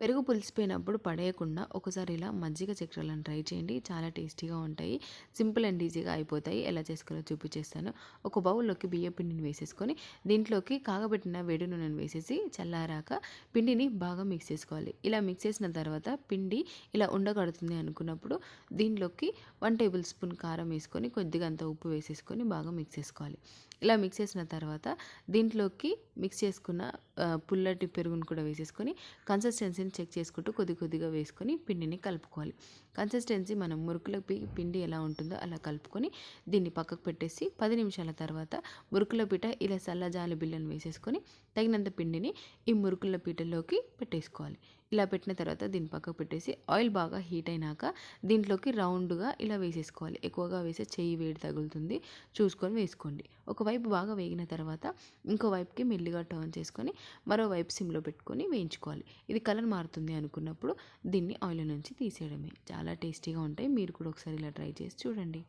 పెరుగు పులిసిపోయినప్పుడు పడేయకుండా ఒకసారి ఇలా మజ్జిగ చక్రాలను ట్రై చేయండి. చాలా టేస్టీగా ఉంటాయి. సింపుల్ అండ్ ఈజీగా అయిపోతాయి. ఎలా చేసుకోవాలో చూపించేస్తాను. ఒక బౌల్లోకి బియ్య పిండిని వేసేసుకొని దీంట్లోకి కాగబెట్టిన వేడి నూనెను వేసేసి చల్లారాక పిండిని బాగా మిక్స్ చేసుకోవాలి. ఇలా మిక్స్ చేసిన తర్వాత పిండి ఇలా ఉండగడుతుంది అనుకున్నప్పుడు దీంట్లోకి వన్ టేబుల్ స్పూన్ కారం వేసుకొని కొద్దిగా అంత ఉప్పు వేసేసుకొని బాగా మిక్స్ చేసుకోవాలి. ఇలా మిక్స్ చేసిన తర్వాత దీంట్లోకి మిక్స్ చేసుకున్న పుల్లటి పెరుగును కూడా వేసేసుకొని కన్సిస్టెన్సీని చెక్ చేసుకుంటూ కొద్ది కొద్దిగా వేసుకొని పిండిని కలుపుకోవాలి. కన్సిస్టెన్సీ మనం మురుకుల పిండి ఎలా ఉంటుందో అలా కలుపుకొని దీన్ని పక్కకు పెట్టేసి పది నిమిషాల తర్వాత మురుకుల పీట ఇలా సల్లజాలి బిళ్ళను వేసేసుకొని తగినంత పిండిని ఈ మురుకుల పీటలోకి పెట్టేసుకోవాలి. ఇలా పెట్టిన తర్వాత దీన్ని పక్కకు పెట్టేసి ఆయిల్ బాగా హీట్ అయినాక దీంట్లోకి రౌండ్గా ఇలా వేసేసుకోవాలి. ఎక్కువగా వేసే చెయ్యి వేడి తగులుతుంది. చూసుకొని వేసుకోండి. ఒకవైపు బాగా వేగిన తర్వాత ఇంకో వైపుకి మెల్లిగా టర్న్ చేసుకొని మరోవైపు సిమ్లో పెట్టుకొని వేయించుకోవాలి. ఇది కలర్ మారుతుంది అనుకున్నప్పుడు దీన్ని ఆయిల్ నుంచి తీసేయడమే. చాలా టేస్టీగా ఉంటాయి. మీరు కూడా ఒకసారి ఇలా ట్రై చేసి చూడండి.